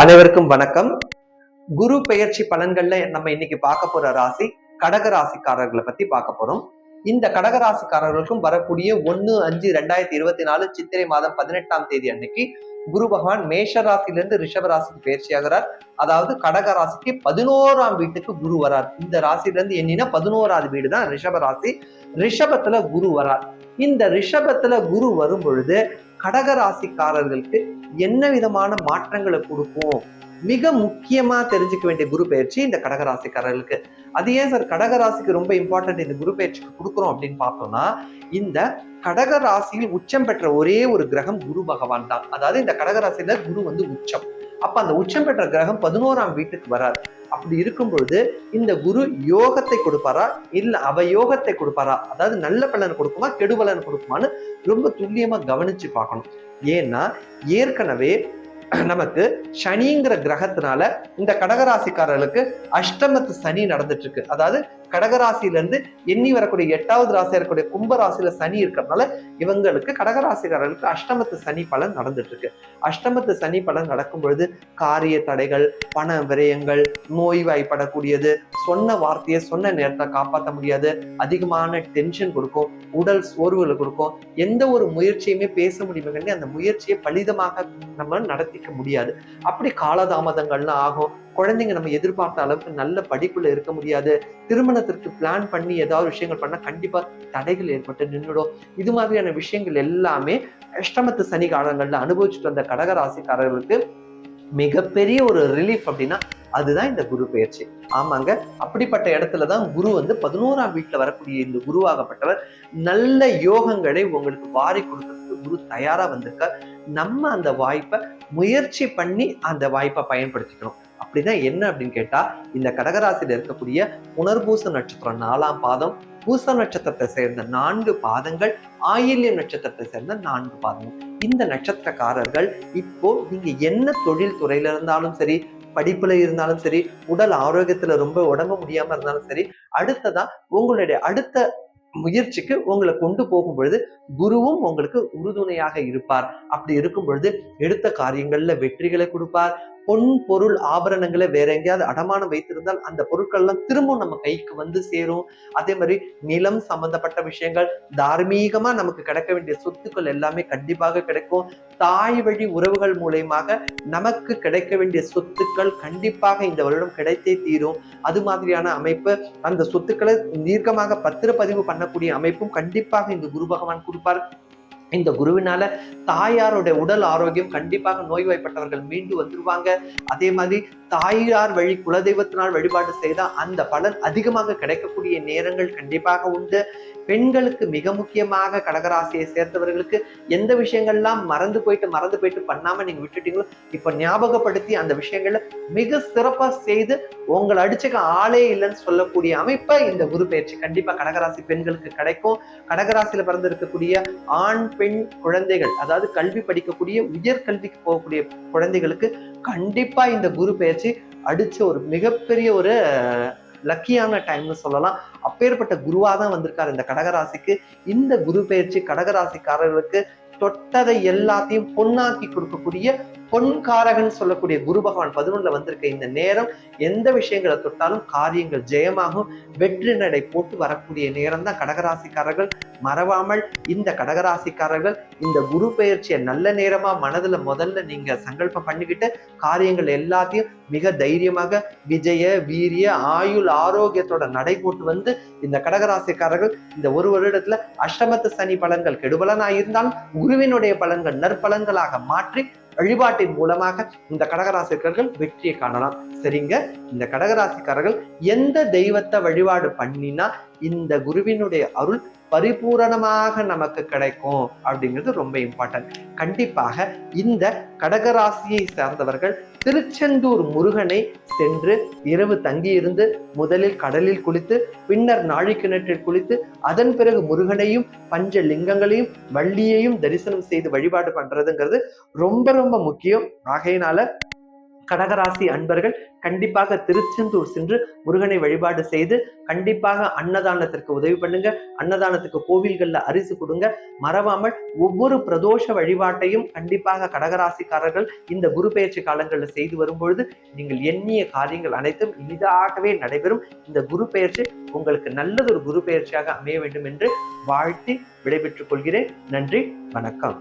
அனைவருக்கும் வணக்கம். குரு பெயர்ச்சி பலன்கள்ல நம்ம இன்னைக்கு பார்க்க போற ராசி கடக ராசிக்காரர்களை பத்தி பார்க்க போறோம். இந்த கடக ராசிக்காரர்களுக்கும் வரக்கூடிய ஒன்னு அஞ்சு ரெண்டாயிரத்தி இருபத்தி நாலு சித்திரை மாதம் பதினெட்டாம் தேதி அன்னைக்கு குரு பகவான் மேஷ ராசியிலிருந்து ரிஷப ராசிக்கு பயிற்சி ஆகிறார் அதாவது கடக ராசிக்கு பதினோராம் வீட்டுக்கு குரு வரார். இந்த ராசியிலிருந்து எண்ணினா பதினோராவது வீடு தான் ரிஷப ராசி. ரிஷபத்துல குரு வரார். இந்த ரிஷபத்துல குரு வரும் பொழுது கடக ராசிக்காரர்களுக்கு என்ன விதமான மாற்றங்களை கொடுக்கும்? மிக முக்கியமா தெரிஞ்சுக்க வேண்டிய குரு பயிற்சி இந்த கடகராசிக்காரர்களுக்கு. அது ஏன் சார் கடகராசிக்கு ரொம்ப இம்பார்ட்டன்ட் இந்த குரு பயிற்சிக்கு கொடுக்குறோம் அப்படின்னு பார்த்தோம்னா இந்த கடகராசியில் உச்சம் பெற்ற ஒரே ஒரு கிரகம் குரு பகவான் தான். அதாவது இந்த கடகராசியில குரு வந்து உச்சம். அப்ப அந்த உச்சம் பெற்ற கிரகம் பதினோராம் வீட்டுக்கு வரார். அப்படி இருக்கும் பொழுது இந்த குரு யோகத்தை கொடுப்பாரா? இல்ல அவயோகத்தை கொடுப்பாரா? அதாவது நல்ல பலன் கொடுக்குமா? கெடு பலன் கொடுக்குமான்னு ரொம்ப துல்லியமா கவனிச்சு பார்க்கணும். ஏன்னா ஏற்கனவே நமக்கு சனிங்கிற கிரகத்தினால இந்த கடகராசிக்காரர்களுக்கு அஷ்டமத்து சனி நடந்துட்டு இருக்கு. அதாவது கடகராசியில இருந்து எண்ணி வரக்கூடிய எட்டாவது ராசியாக இருக்கக்கூடிய கும்ப ராசியில சனி இருக்கிறதுனால இவங்களுக்கு கடகராசிக்காரர்களுக்கு அஷ்டமத்து சனி பலன் நடந்துட்டு இருக்கு அஷ்டமத்து சனி பலன் நடக்கும் பொழுது காரிய தடைகள் பண விரயங்கள் நோய்வாய்ப்படக்கூடியது சொன்ன வார்த்தையை சொன்ன நேரத்தை காப்பாற்ற முடியாது. அதிகமான டென்ஷன் கொடுக்கும் உடல் சோர்வுகளை கொடுக்கும். எந்த ஒரு முயற்சியுமே பேச முடியுமே அந்த முயற்சியை பலிதமாக நம்ம நடத்திக்க முடியாது. அப்படி காலதாமதங்கள்லாம் ஆகும். குழந்தைங்க நம்ம எதிர்பார்த்த அளவுக்கு நல்ல படிப்புல இருக்க முடியாது. திருமணத்திற்கு பிளான் பண்ணி ஏதாவது விஷயங்கள் பண்ணா கண்டிப்பா தடைகள் ஏற்பட்டு நின்றுடும் இது மாதிரியான விஷயங்கள் எல்லாமே அஷ்டமத்து சனி காலங்கள்ல அனுபவிச்சுட்டு வந்த கடக ராசிக்காரர்களுக்கு மிகப்பெரிய ஒரு ரிலீஃப் அப்படின்னா அதுதான் இந்த குரு பெயர்ச்சி ஆமாங்க. அப்படிப்பட்ட இடத்துல தான் குரு வந்து பதினோராம் வீட்டில் வரக்கூடிய இந்த குருவாகப்பட்டவர் நல்ல யோகங்களை உங்களுக்கு வாரி கொடுக்கறதுக்கு குரு தயாராக வந்திருக்கார். நம்ம அந்த வாய்ப்பை முயற்சி பண்ணி அந்த வாய்ப்பை பயன்படுத்திக்கணும். அப்படின்னா என்ன அப்படின்னு கேட்டா இந்த கடகராசியில இருக்கக்கூடிய புனர்பூச நட்சத்திரம் நாலாம் பாதம் பூச நட்சத்திரத்தை சேர்ந்த நான்கு பாதங்கள் ஆயில்ய நட்சத்திரத்தை சேர்ந்த நான்கு பாதங்கள். இந்த நட்சத்திரக்காரர்கள் இப்போ நீங்க என்ன தொழில் துறையில இருந்தாலும் சரி படிப்புல இருந்தாலும் சரி உடல் ஆரோக்கியத்துல ரொம்ப உடம்பு முடியாம இருந்தாலும் சரி அடுத்ததா உங்களுடைய அடுத்த முயற்சிக்கு உங்களை கொண்டு போகும் பொழுது குருவும் உங்களுக்கு உறுதுணையாக இருப்பார். அப்படி இருக்கும் பொழுது எடுத்த காரியங்கள்ல வெற்றிகளை கொடுப்பார். பொன் பொருள் ஆபரணங்களை வேற எங்கேயாவது அடமானம் வைத்திருந்தால் அந்த பொருட்கள்லாம் திரும்பவும் நம்ம கைக்கு வந்து சேரும். அதே மாதிரி நிலம் சம்பந்தப்பட்ட விஷயங்கள் தார்மீகமா நமக்கு கிடைக்க வேண்டிய சொத்துக்கள் எல்லாமே கண்டிப்பாக கிடைக்கும். தாய் வழி உறவுகள் மூலயமாக நமக்கு கிடைக்க வேண்டிய சொத்துக்கள் கண்டிப்பாக இந்த வருடம் கிடைத்தே தீரும். அது மாதிரியான அமைப்பு அந்த சொத்துக்களை தீர்க்கமாக பத்திரப்பதிவு பண்ணக்கூடிய அமைப்பும் கண்டிப்பாக இந்த குரு பகவான் கொடுப்பார். இந்த குருவினால தாயாருடைய உடல் ஆரோக்கியம் கண்டிப்பாக நோய்வாய்ப்பட்டவர்கள் மீண்டு வந்துருவாங்க. அதே மாதிரி தாயார் வழி குலதெய்வத்தினால் வழிபாடு செய்தால் அந்த பலன் அதிகமாக கிடைக்கக்கூடிய நேரங்கள் கண்டிப்பாக உண்டு. பெண்களுக்கு மிக முக்கியமாக கடகராசியை சேர்ந்தவர்களுக்கு எந்த விஷயங்கள்லாம் மறந்து போயிட்டு மறந்து போயிட்டு பண்ணாம நீங்க விட்டுட்டீங்களோ இப்ப ஞாபகப்படுத்தி அந்த விஷயங்களை மிக சிறப்பா செய்து உங்களை அடிச்சுக்க ஆளே இல்லைன்னு சொல்லக்கூடிய அமைப்பை இந்த குரு பயிற்சி கண்டிப்பா கடகராசி பெண்களுக்கு கிடைக்கும். கடகராசியில பிறந்திருக்கக்கூடிய ஆண் பெண் குழந்தைகள் அதாவது கல்வி படிக்கக்கூடிய உயர்கல்விக்கு போகக்கூடிய குழந்தைகளுக்கு கண்டிப்பா இந்த குரு பயிற்சி அடிச்ச ஒரு மிகப்பெரிய ஒரு லக்கியான டைம்னு சொல்லலாம். அப்பேற்பட்ட குருவாக தான் வந்திருக்காரு இந்த கடகராசிக்கு. இந்த குரு பயிற்சி கடகராசிக்காரர்களுக்கு தொட்டதை எல்லாத்தையும் பொன்னாக்கி கொடுக்கக்கூடிய பொன்காரகன் சொல்லக்கூடிய குரு பகவான் பதினொன்றுல வந்திருக்க இந்த நேரம் எந்த விஷயங்களை தொட்டாலும் காரியங்கள் ஜெயமாகும். வெற்றி நடை போட்டு வரக்கூடிய நேரம் தான் கடகராசிக்காரர்கள். மறவாமல் இந்த கடகராசிக்காரர்கள் இந்த குரு பெயர்ச்சியை நல்ல நேரமா மனதுல முதல்ல நீங்க சங்கல்பம் பண்ணிக்கிட்டு காரியங்கள் எல்லாத்தையும் மிக தைரியமாக விஜய வீரிய ஆயுள் ஆரோக்கியத்தோட நடை போட்டு வந்து இந்த கடகராசிக்காரர்கள் இந்த ஒரு வருடத்துல அஷ்டமத்து சனி பலன்கள் கெடுபலனாக இருந்தாலும் குருவினுடைய பலன்கள் நற்பலன்களாக மாற்றி வழிபாட்டின் மூலமாக இந்த கடகராசிக்காரர்கள் வெற்றியை காணலாம். சரிங்க? இந்த கடகராசிக்காரர்கள் எந்த தெய்வத்தை வழிபாடு பண்ணினா இந்த குருவினுடைய அருள் பரிபூரணமாக நமக்கு கிடைக்கும் அப்படிங்கிறது ரொம்ப இம்பார்ட்டன்ட் கண்டிப்பாக இந்த கடகராசியை சார்ந்தவர்கள் திருச்செந்தூர் முருகனை சென்று இரவு தங்கியிருந்து முதலில் கடலில் குளித்து பின்னர் நாழி கிணற்றில் குளித்து அதன் பிறகு முருகனையும் பஞ்ச லிங்கங்களையும் வள்ளியையும் தரிசனம் செய்து வழிபாடு பண்றதுங்கிறது ரொம்ப ரொம்ப முக்கியம். ஆகையினால கடகராசி அன்பர்கள் கண்டிப்பாக திருச்செந்தூர் சென்று முருகனை வழிபாடு செய்து கண்டிப்பாக அன்னதானத்திற்கு உதவி பண்ணுங்க. அன்னதானத்துக்கு கோவில்கள்ல அரிசி கொடுங்க. மறவாமல் ஒவ்வொரு பிரதோஷ வழிபாட்டையும் கண்டிப்பாக கடகராசிக்காரர்கள் இந்த குரு பெயர்ச்சி காலங்களில் செய்து வரும்பொழுது நீங்கள் எண்ணிய காரியங்கள் அனைத்தும் இனிதாகவே நடைபெறும். இந்த குரு பெயர்ச்சி உங்களுக்கு நல்லதொரு குரு பெயர்ச்சியாக அமைய வேண்டும் என்று வாழ்த்தி விடைபெற்றுக் கொள்கிறேன். நன்றி வணக்கம்.